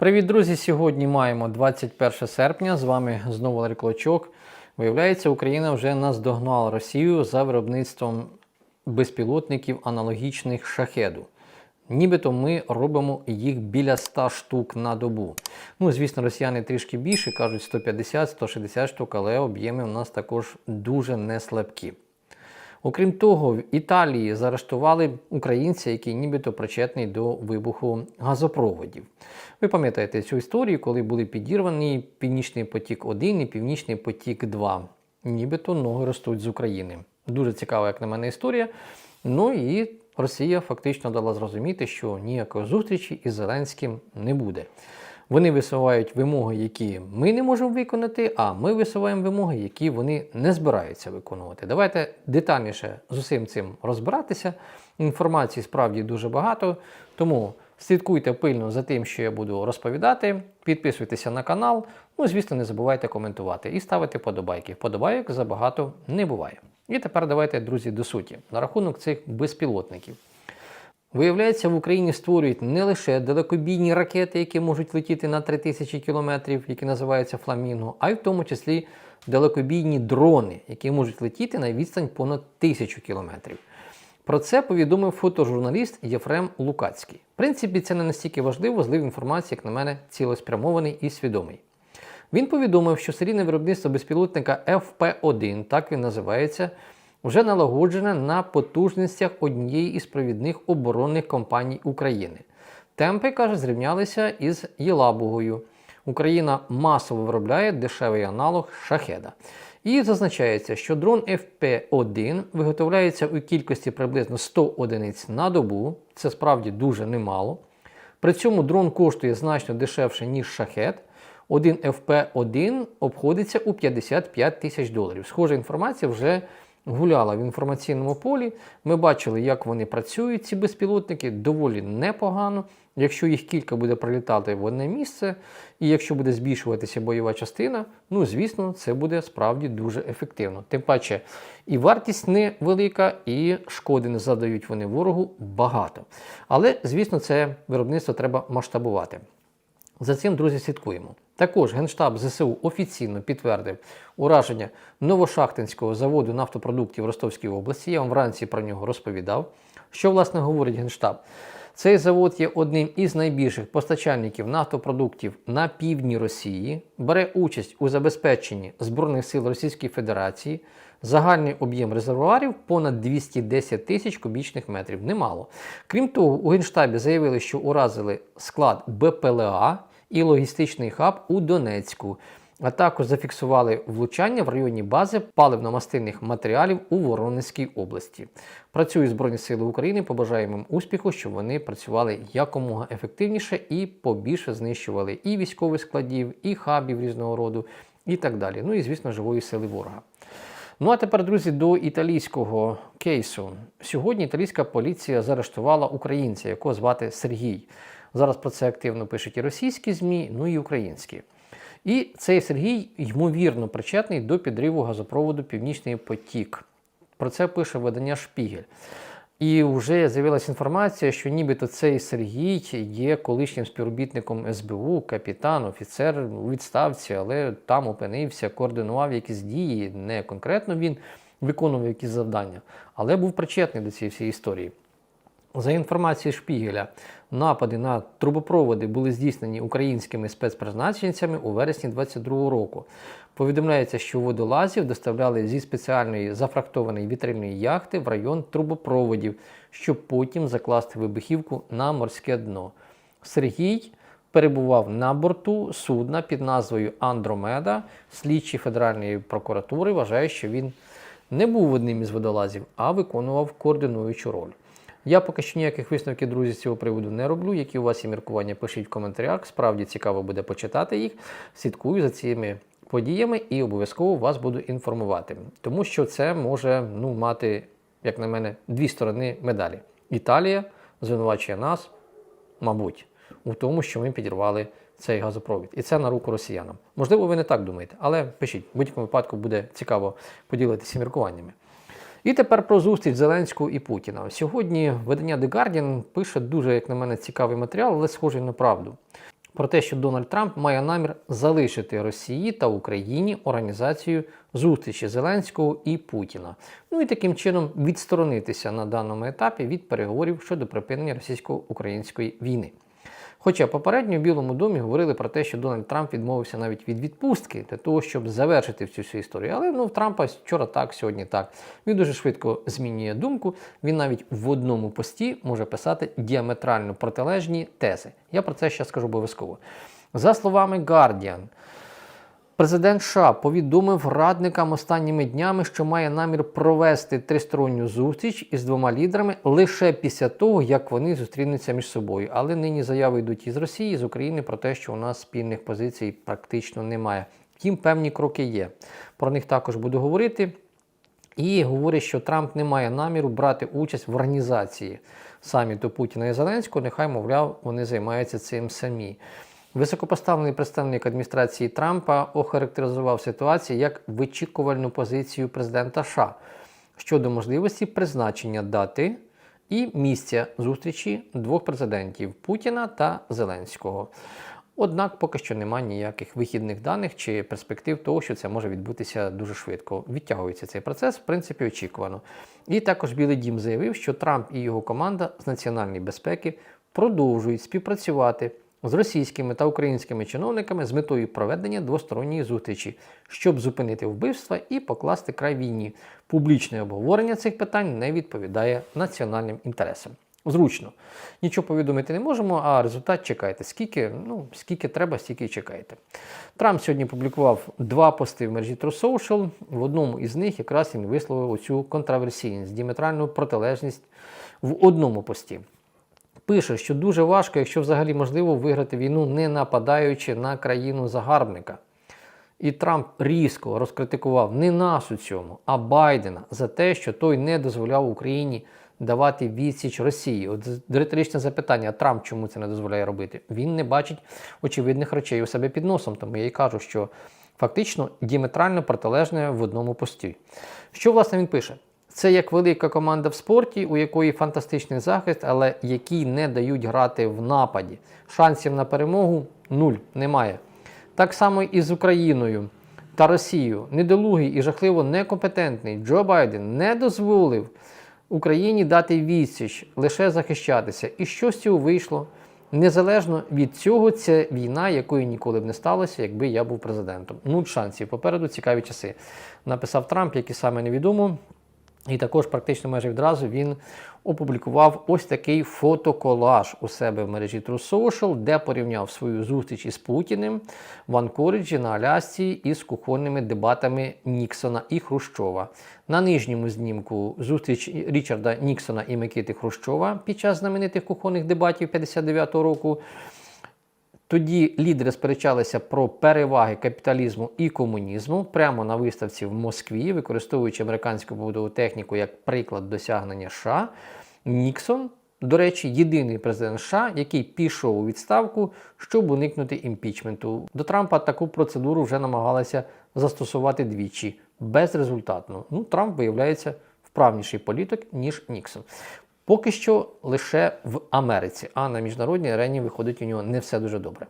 Привіт, друзі! Сьогодні маємо 21 серпня. З вами знову Валерій Клочок. Виявляється, Україна вже наздогнала Росію за виробництвом безпілотників аналогічних шахеду. Нібито ми робимо їх біля 100 штук на добу. Ну, звісно, росіяни трішки більше, кажуть 150-160 штук, але об'єми у нас також дуже не слабкі. Окрім того, в Італії заарештували українця, який нібито причетний до вибуху газопроводів. Ви пам'ятаєте цю історію, коли були підірвані Північний потік 1 і Північний потік 2. Нібито ноги ростуть з України. Дуже цікава, як на мене, історія. Ну і Росія фактично дала зрозуміти, що ніякої зустрічі із Зеленським не буде. Вони висувають вимоги, які ми не можемо виконати, а ми висуваємо вимоги, які вони не збираються виконувати. Давайте детальніше з усім цим розбиратися. Інформації справді дуже багато, тому слідкуйте пильно за тим, що я буду розповідати. Підписуйтеся на канал. Ну, звісно, не забувайте коментувати і ставити подобайки. Вподобайок забагато не буває. І тепер давайте, друзі, до суті, на рахунок цих безпілотників. Виявляється, в Україні створюють не лише далекобійні ракети, які можуть летіти на 3000 кілометрів, які називаються фламінго, а й в тому числі далекобійні дрони, які можуть летіти на відстань понад 1000 кілометрів. Про це повідомив фотожурналіст Єфрем Лукацький. В принципі, це не настільки важливо, злив інформації, як на мене, цілеспрямований і свідомий. Він повідомив, що серійне виробництво безпілотника FP1, так він називається, вже налагоджене на потужностях однієї із провідних оборонних компаній України. Темпи, каже, зрівнялися із Єлабугою. Україна масово виробляє дешевий аналог шахеда. І зазначається, що дрон FP1 виготовляється у кількості приблизно 100 одиниць на добу, це справді дуже немало. При цьому дрон коштує значно дешевше, ніж шахет. Один FP1 обходиться у 55 тисяч доларів. Схожа інформація вже гуляла в інформаційному полі. Ми бачили, як вони працюють, ці безпілотники, доволі непогано. Якщо їх кілька буде прилітати в одне місце, і якщо буде збільшуватися бойова частина, ну звісно, це буде справді дуже ефективно. Тим паче, і вартість невелика, і шкоди не задають вони ворогу багато. Але, звісно, це виробництво треба масштабувати. За цим, друзі, слідкуємо. Також Генштаб ЗСУ офіційно підтвердив ураження Новошахтинського заводу нафтопродуктів Ростовській області. Я вам вранці про нього розповідав. Що, власне, говорить Генштаб? Цей завод є одним із найбільших постачальників нафтопродуктів на півдні Росії, бере участь у забезпеченні Збройних сил Російської Федерації. Загальний об'єм резервуарів понад 210 тисяч кубічних метрів. Немало. Крім того, у Генштабі заявили, що уразили склад БПЛА і логістичний хаб у Донецьку, а також зафіксували влучання в районі бази паливно-мастильних матеріалів у Воронезькій області. Працюють Збройні Сили України. Побажаємо їм успіху, щоб вони працювали якомога ефективніше і побільше знищували і військових складів, і хабів різного роду, і так далі. Ну і звісно, живої сили ворога. Ну а тепер, друзі, до італійського кейсу. Сьогодні італійська поліція заарештувала українця, якого звати Сергій. Зараз про це активно пишуть і російські ЗМІ, ну і українські. І цей Сергій, ймовірно, причетний до підриву газопроводу Північний Потік. Про це пише видання Шпігель. І вже з'явилася інформація, що нібито цей Сергій є колишнім співробітником СБУ, капітан, офіцер у відставці, але там опинився, координував якісь дії. Не конкретно він виконував якісь завдання, але був причетний до цієї всієї історії. За інформацією Шпігеля, напади на трубопроводи були здійснені українськими спецпризначенцями у вересні 2022 року. Повідомляється, що водолазів доставляли зі спеціальної зафрактованої вітрильної яхти в район трубопроводів, щоб потім закласти вибухівку на морське дно. Сергій перебував на борту судна під назвою Андромеда. Слідчі Федеральної прокуратури вважають, що він не був одним із водолазів, а виконував координуючу роль. Я поки що ніяких висновків, друзі, з цього приводу не роблю. Які у вас є міркування, пишіть в коментарях. Справді цікаво буде почитати їх. Слідкую за цими подіями і обов'язково вас буду інформувати. Тому що це може ну, мати, як на мене, дві сторони медалі. Італія звинувачує нас, мабуть, у тому, що ми підірвали цей газопровід. І це на руку росіянам. Можливо, ви не так думаєте, але пишіть, в будь-якому випадку буде цікаво поділитися міркуваннями. І тепер про зустріч Зеленського і Путіна. Сьогодні видання The Guardian пише дуже, як на мене, цікавий матеріал, але схожий на правду. про те, що Дональд Трамп має намір залишити Росії та Україні організацію зустрічі Зеленського і Путіна. Ну і таким чином відсторонитися на даному етапі від переговорів щодо припинення російсько-української війни. Хоча попередньо в Білому домі говорили про те, що Дональд Трамп відмовився навіть від відпустки для того, щоб завершити всю цю історію. Але ну, в Трампа вчора так, сьогодні так. Він дуже швидко змінює думку. Він навіть в одному пості може писати діаметрально протилежні тези. Я про це ще скажу обов'язково. За словами Guardian, Президент США повідомив радникам останніми днями, що має намір провести тристоронню зустріч із двома лідерами лише після того, як вони зустрінуться між собою. Але нині заяви йдуть із Росії, з України про те, що у нас спільних позицій практично немає. Втім, певні кроки є. Про них також буду говорити. І говорить, що Трамп не має наміру брати участь в організації саміту Путіна і Зеленського. Нехай, мовляв, вони займаються цим самі. Високопоставлений представник адміністрації Трампа охарактеризував ситуацію як вичікувальну позицію президента США щодо можливості призначення дати і місця зустрічі двох президентів Путіна та Зеленського. Однак поки що немає ніяких вихідних даних чи перспектив того, що це може відбутися дуже швидко. Відтягується цей процес, в принципі, очікувано. І також Білий Дім заявив, що Трамп і його команда з національної безпеки продовжують співпрацювати з російськими та українськими чиновниками з метою проведення двосторонньої зустрічі, щоб зупинити вбивства і покласти край війні. Публічне обговорення цих питань не відповідає національним інтересам. Зручно. Нічого повідомити не можемо, а результат чекайте. Скільки, ну, скільки треба, стільки і чекайте. Трамп сьогодні публікував два пости в мережі True. В одному із них якраз він висловив оцю контраверсійність, діаметральну протилежність в одному пості. Пише, що дуже важко, якщо взагалі можливо виграти війну, не нападаючи на країну загарбника. І Трамп різко розкритикував не нас у цьому, а Байдена за те, що той не дозволяв Україні давати відсіч Росії. От риторичне запитання, а Трамп чому це не дозволяє робити? Він не бачить очевидних речей у себе під носом. Тому я й кажу, що фактично діаметрально протилежне в одному пості. Що власне він пише? Це як велика команда в спорті, у якої фантастичний захист, але які не дають грати в нападі. Шансів на перемогу нуль немає. Так само і з Україною та Росією. Недолугий і жахливо некомпетентний Джо Байден не дозволив Україні дати відсіч, лише захищатися. І що з цього вийшло? Незалежно від цього, це війна, якої ніколи б не сталося, якби я був президентом. Нуль шансів. Попереду цікаві часи. Написав Трамп, які саме невідомо. І також практично майже відразу він опублікував ось такий фотоколаж у себе в мережі True Social, де порівняв свою зустріч із Путіним в Анкориджі на Алясці із кухонними дебатами Ніксона і Хрущова. На нижньому знімку зустріч Річарда Ніксона і Микити Хрущова під час знаменитих кухонних дебатів 59-го року. Тоді лідери сперечалися про переваги капіталізму і комунізму прямо на виставці в Москві, використовуючи американську побудову техніку як приклад досягнення США. Ніксон, до речі, єдиний президент США, який пішов у відставку, щоб уникнути імпічменту. До Трампа таку процедуру вже намагалися застосувати двічі безрезультатно. Ну, Трамп виявляється вправніший політик, ніж Ніксон. Поки що лише в Америці, а на міжнародній арені виходить у нього не все дуже добре.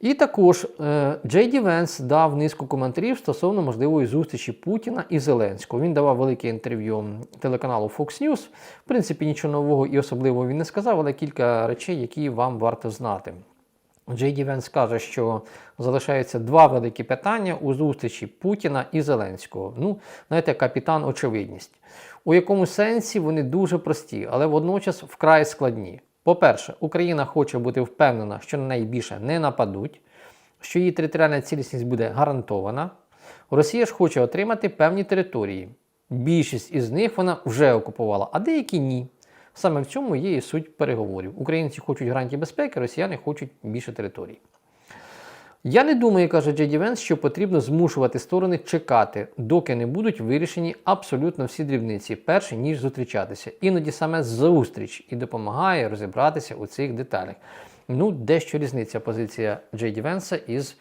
І також е, Джей Ді Венс дав низку коментарів стосовно можливої зустрічі Путіна і Зеленського. Він давав велике інтерв'ю телеканалу Fox News. В принципі, нічого нового і особливого він не сказав, але кілька речей, які вам варто знати. Джей Ді Венс каже, що залишаються два великі питання у зустрічі Путіна і Зеленського. Ну, знаєте, капітан очевидність. У якому сенсі вони дуже прості, але водночас вкрай складні. По-перше, Україна хоче бути впевнена, що на неї більше не нападуть, що її територіальна цілісність буде гарантована. Росія ж хоче отримати певні території. Більшість із них вона вже окупувала, а деякі ні. Саме в цьому є і суть переговорів. Українці хочуть гарантії безпеки, росіяни хочуть більше територій. Я не думаю, каже Джеді Венс, що потрібно змушувати сторони чекати, доки не будуть вирішені абсолютно всі дрібниці, перш ніж зустрічатися. Іноді саме зустріч і допомагає розібратися у цих деталях. Ну, дещо різниця позиція Джейді Венса із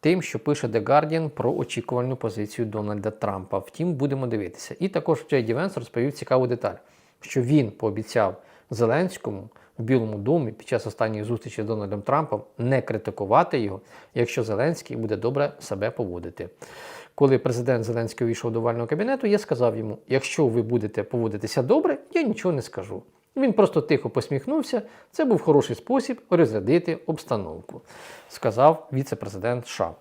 тим, що пише The Guardian про очікувальну позицію Дональда Трампа. Втім, будемо дивитися. І також Джейді Венс розповів цікаву деталь, що він пообіцяв Зеленському в Білому домі під час останньої зустрічі з Дональдом Трампом не критикувати його, якщо Зеленський буде добре себе поводити. Коли президент Зеленський увійшов до овального кабінету, я сказав йому: якщо ви будете поводитися добре, я нічого не скажу. Він просто тихо посміхнувся. Це був хороший спосіб розрядити обстановку, сказав віце-президент США.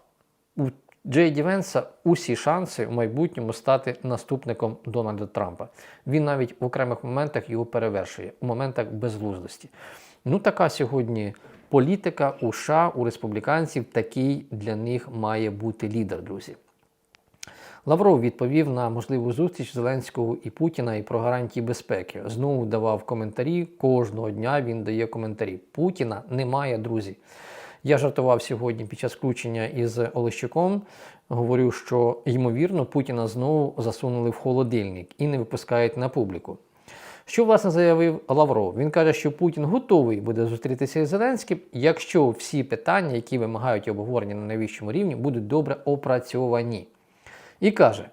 Джей Ді Венса усі шанси в майбутньому стати наступником Дональда Трампа. Він навіть в окремих моментах його перевершує, у моментах безглуздості. Ну, така сьогодні політика у США, у республіканців, такий для них має бути лідер, друзі. Лавров відповів на можливу зустріч Зеленського і Путіна і про гарантії безпеки. Знову давав коментарі. Кожного дня він дає коментарі. Путіна немає, друзі. Я жартував сьогодні під час включення із Олещуком. Говорю, що ймовірно Путіна знову засунули в холодильник і не випускають на публіку. Що власне заявив Лавров? Він каже, що Путін готовий буде зустрітися із Зеленським, якщо всі питання, які вимагають обговорення на найвищому рівні, будуть добре опрацьовані. І каже: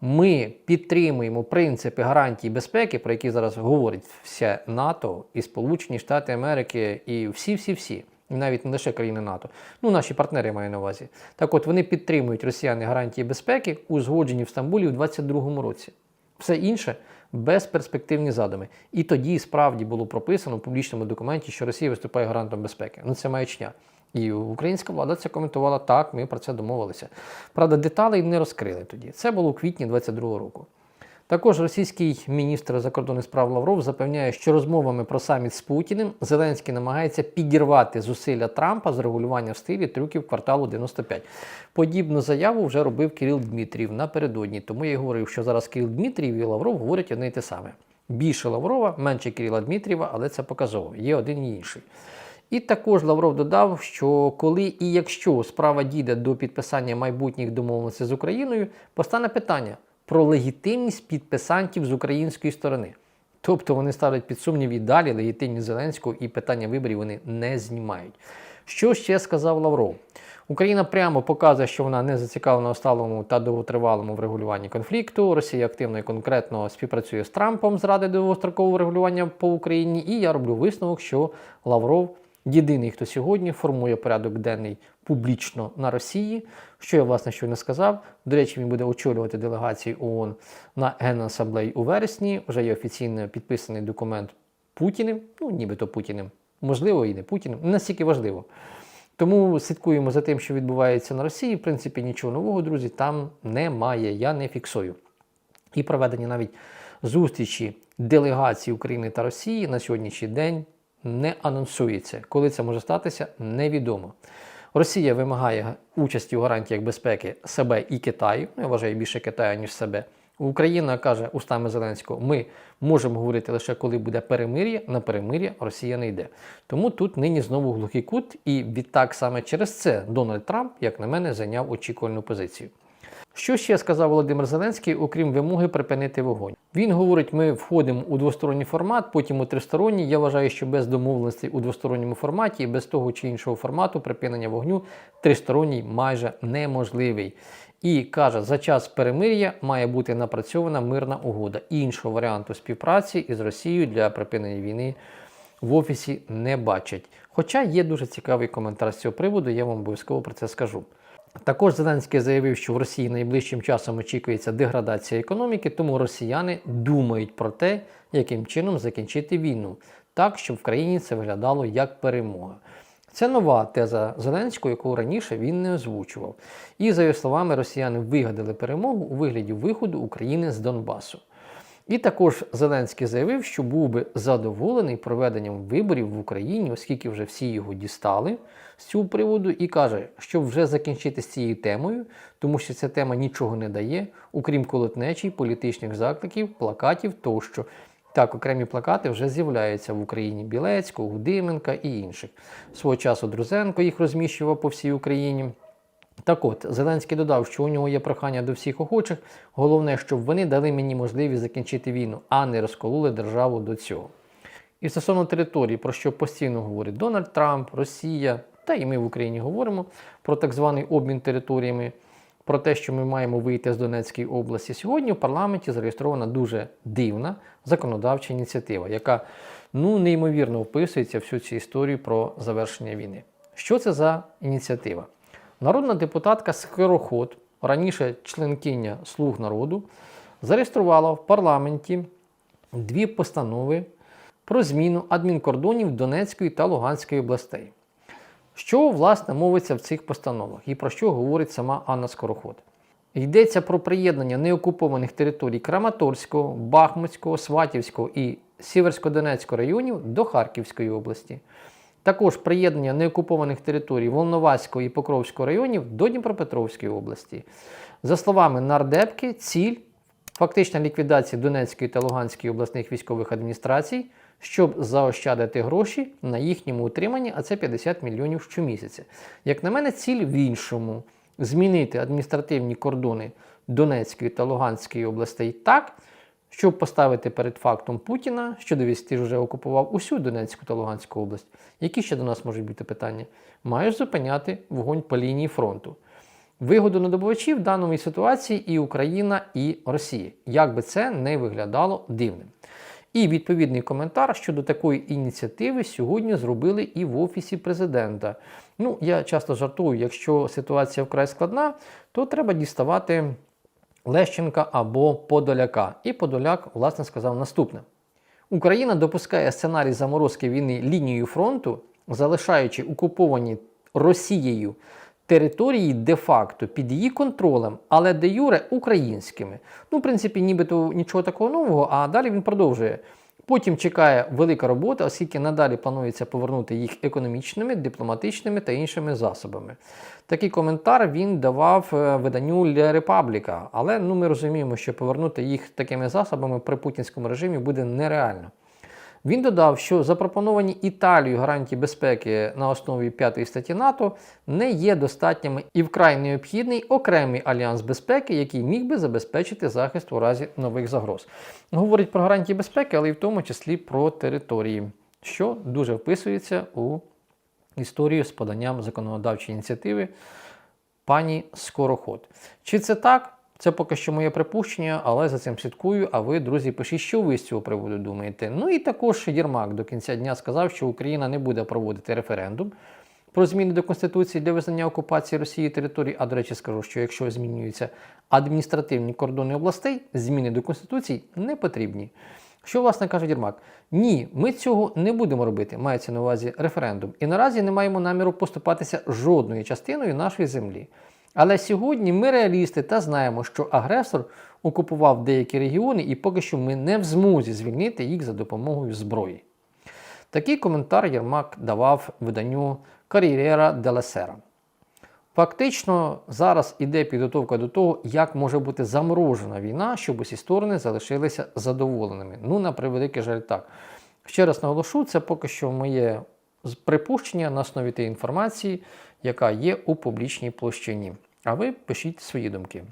ми підтримуємо принципи гарантії безпеки, про які зараз говорить все НАТО і Сполучені Штати Америки, і всі-всі-всі, навіть не лише країни НАТО. Ну, наші партнери маю на увазі. Так от вони підтримують росіяни гарантії безпеки, узгоджені в Стамбулі у 2022 році. Все інше безперспективні задуми. І тоді справді було прописано в публічному документі, що Росія виступає гарантом безпеки. Ну це маячня. І українська влада це коментувала так, ми про це домовилися. Правда, деталей не розкрили тоді. Це було у квітні 22-го року. Також російський міністр закордонних справ Лавров запевняє, що розмовами про саміт з Путіним Зеленський намагається підірвати зусилля Трампа з регулювання в стилі трюків кварталу 95. Подібну заяву вже робив Кирил Дмитрієв напередодні. Тому я й говорив, що зараз Кирил Дмитрієв і Лавров говорять одне й те саме. Більше Лаврова, менше Кирила Дмитрієва, але це показово. Є один і інший. І також Лавров додав, що коли і якщо справа дійде до підписання майбутніх домовленостей з Україною, постане питання про легітимність підписантів з української сторони. Тобто вони ставлять під сумнів і далі легітимність Зеленського і питання виборів вони не знімають. Що ще сказав Лавров? Україна прямо показує, що вона не зацікавлена у сталому та довготривалому врегулюванні конфлікту. Росія активно і конкретно співпрацює з Трампом заради довгострокового регулювання по Україні. І я роблю висновок, що Лавров єдиний, хто сьогодні формує порядок денний публічно на Росії, що я власне щойно сказав. До речі, він буде очолювати делегацію ООН на Генасамблеї у вересні. Вже є офіційно підписаний документ Путіним, ну нібито Путіним, можливо, і не Путіним, не настільки важливо. Тому слідкуємо за тим, що відбувається на Росії. В принципі, нічого нового, друзі, там немає. Я не фіксую. І проведення навіть зустрічі делегацій України та Росії на сьогоднішній день не анонсується. Коли це може статися, невідомо. Росія вимагає участі у гарантіях безпеки себе і Китаю. Ну, Я вважаю більше Китаю, ніж себе. Україна каже устами Зеленського: ми можемо говорити лише коли буде перемир'я. На перемир'я Росія не йде. Тому тут нині знову глухий кут, і відтак саме через це Дональд Трамп, як на мене, зайняв очікувальну позицію. Що ще сказав Володимир Зеленський, окрім вимоги припинити вогонь? Він говорить: ми входимо у двосторонній формат, потім у тристоронній. Я вважаю, що без домовленостей у двосторонньому форматі без того чи іншого формату припинення вогню тристоронній майже неможливий. І каже, за час перемир'я має бути напрацьована мирна угода. Іншого варіанту співпраці із Росією для припинення війни в офісі не бачать. Хоча є дуже цікавий коментар з цього приводу, я вам обов'язково про це скажу. Також Зеленський заявив, що в Росії найближчим часом очікується деградація економіки, тому росіяни думають про те, яким чином закінчити війну, так, щоб в країні це виглядало як перемога. Це нова теза Зеленського, яку раніше він не озвучував. І, за його словами, росіяни вигадали перемогу у вигляді виходу України з Донбасу. І також Зеленський заявив, що був би задоволений проведенням виборів в Україні, оскільки вже всі його дістали з цього приводу, і каже, щоб вже закінчити з цією темою, тому що ця тема нічого не дає, окрім колотнечі, політичних закликів, плакатів тощо. Так, окремі плакати вже з'являються в Україні Білецького, Гудименка і інших. Свого часу Друзенко їх розміщував по всій Україні. Так от, Зеленський додав, що у нього є прохання до всіх охочих. Головне, щоб вони дали мені можливість закінчити війну, а не розкололи державу до цього. І стосовно території, про що постійно говорить Дональд Трамп, Росія, та і ми в Україні говоримо про так званий обмін територіями, про те, що ми маємо вийти з Донецької області. Сьогодні в парламенті зареєстрована дуже дивна законодавча ініціатива, яка ну неймовірно вписується в всю цю історію про завершення війни. Що це за ініціатива? Народна депутатка Скороход, раніше членкиня Слуг народу, зареєструвала в парламенті дві постанови про зміну адмінкордонів Донецької та Луганської областей. Що власне мовиться в цих постановах і про що говорить сама Анна Скороход? Йдеться про приєднання неокупованих територій Краматорського, Бахмутського, Сватівського і Сіверсько-Донецького районів до Харківської області. Також приєднання неокупованих територій Волноваського і Покровського районів до Дніпропетровської області. За словами нардепки, ціль фактична ліквідація Донецької та Луганської обласних військових адміністрацій, щоб заощадити гроші на їхньому утриманні, а це 50 мільйонів щомісяця. Як на мене, ціль в іншому змінити адміністративні кордони Донецької та Луганської областей так, щоб поставити перед фактом Путіна, що дивись, ти вже окупував усю Донецьку та Луганську область. Які ще до нас можуть бути питання? Маєш зупиняти вогонь по лінії фронту. Вигоду надобувачів в даній ситуації і Україна, і Росія. Як би це не виглядало дивним. І відповідний коментар щодо такої ініціативи сьогодні зробили і в Офісі президента. Ну, я часто жартую, якщо ситуація вкрай складна, то треба діставати Лещенка або Подоляка. І Подоляк, власне, сказав наступне: Україна допускає сценарій заморозки війни лінією фронту, залишаючи окуповані Росією території де-факто під її контролем, але де юре українськими. Ну, в принципі, нібито нічого такого нового, а далі він продовжує. Потім чекає велика робота, оскільки надалі планується повернути їх економічними, дипломатичними та іншими засобами. Такий коментар він давав е, виданню Ля Репабліка, але ну, ми розуміємо, що повернути їх такими засобами при путінському режимі буде нереально. Він додав, що запропоновані Італією гарантії безпеки на основі 5 статті НАТО не є достатніми і вкрай необхідний окремий альянс безпеки, який міг би забезпечити захист у разі нових загроз. Говорить про гарантії безпеки, але й в тому числі про території, що дуже вписується у історію з поданням законодавчої ініціативи пані Скороход. Чи це так? Це поки що моє припущення, але за цим слідкую. А ви, друзі, пишіть, що ви з цього приводу думаєте. Ну і також Єрмак до кінця дня сказав, що Україна не буде проводити референдум про зміни до Конституції для визнання окупації Росії території. А до речі, скажу, що якщо змінюються адміністративні кордони областей, зміни до Конституції не потрібні. Що, власне, каже Єрмак? Ні, ми цього не будемо робити, мається на увазі референдум. І наразі не маємо наміру поступатися жодною частиною нашої землі. Але сьогодні ми реалісти та знаємо, що агресор окупував деякі регіони, і поки що ми не в змозі звільнити їх за допомогою зброї. Такий коментар Єрмак давав виданню Кар'єра Делесера. Фактично, зараз іде підготовка до того, як може бути заморожена війна, щоб усі сторони залишилися задоволеними. Ну, на превеликий жаль, так. Ще раз наголошу, це поки що моє припущення на основі тієї інформації, яка є у публічній площині. А ви пишіть свої думки.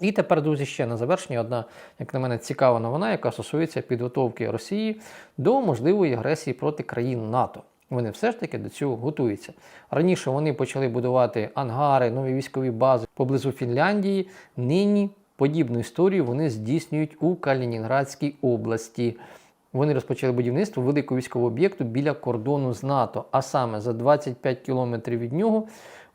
І тепер, друзі, ще на завершення одна, як на мене, цікава новина, яка стосується підготовки Росії до можливої агресії проти країн НАТО. Вони все ж таки до цього готуються. Раніше вони почали будувати ангари, нові військові бази поблизу Фінляндії. Нині подібну історію вони здійснюють у Калінінградській області. Вони розпочали будівництво великого військового об'єкту біля кордону з НАТО, а саме за 25 кілометрів від нього.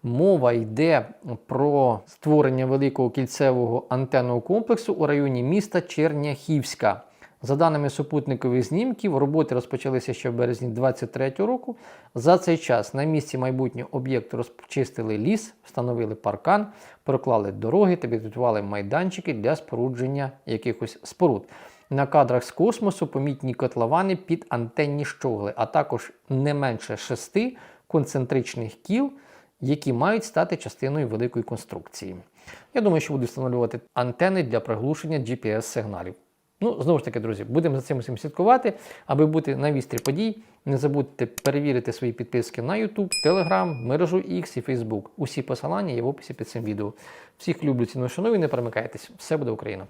Мова йде про створення великого кільцевого антенного комплексу у районі міста Черняхівська. За даними супутникових знімків, роботи розпочалися ще в березні 2023 року. За цей час на місці майбутнього об'єкту розчистили ліс, встановили паркан, проклали дороги та підготували майданчики для спорудження якихось споруд. На кадрах з космосу помітні котловани під антенні щогли, а також не менше шести концентричних кіл, які мають стати частиною великої конструкції. Я думаю, що буду встановлювати антени для приглушення GPS-сигналів. Ну, знову ж таки, друзі, будемо за цим усім слідкувати, аби бути на вістрі подій. Не забудьте перевірити свої підписки на YouTube, Telegram, мережу X і Facebook. Усі посилання є в описі під цим відео. Всіх люблю, ціную, шаную, не перемикайтесь. Все буде Україна!